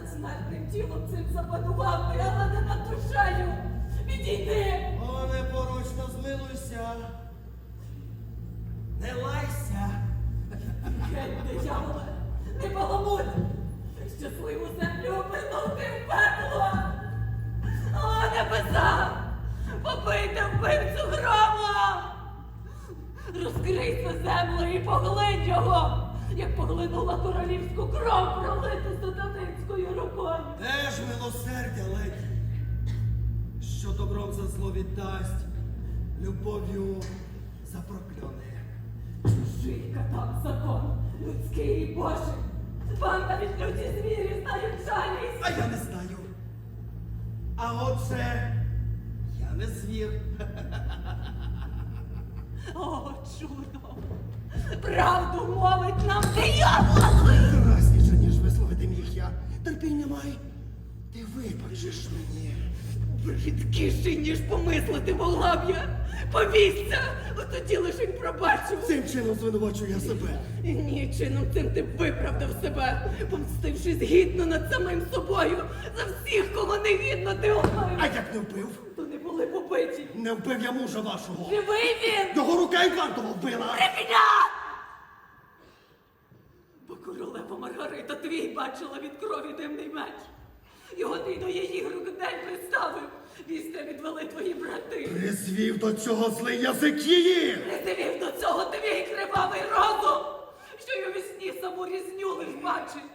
тим тілом цим запанував ти, але не над душею. Відійди! О, непорочно змилуйся. Не лайся. Геть, дияволе, не баламуть! Щасливу землю обернути в пекло! О, небеса! Побийте вбивцю грома! Розкрийся землю і поглинь його, як поглинула королівську кров, що добром за зло віддасть, любов'ю за прокляне. Чужий катав закон, людський і божий. Вам навіть люті звірі знають жалість. А я не знаю. А отже, я не звір. О, чудо! Правду мовить нам диявол! Красніше, ніж висловити міг я. Терпіння май. Ти вибачиш мені. Бридкіший, ніж помислити могла б я. Повісться, от тоді лише пробачу. Цим чином звинувачую я себе. Ні, чином цим ти виправдав себе, помстившись гідно над самим собою за всіх, кого не гідно ти убив. А як не вбив? То не були побиті. Не вбив я мужа вашого. Живий він! Його рука Івантова вбила. Брехня! Бо королева Маргарита твій бачила від крові димний меч. Його ти до її рук день приставив. Війська відвели твої брати. Призвів до цього злий язик її. Призвів до цього твій кривавий розум, що й у вісні саму різню лиш бачить.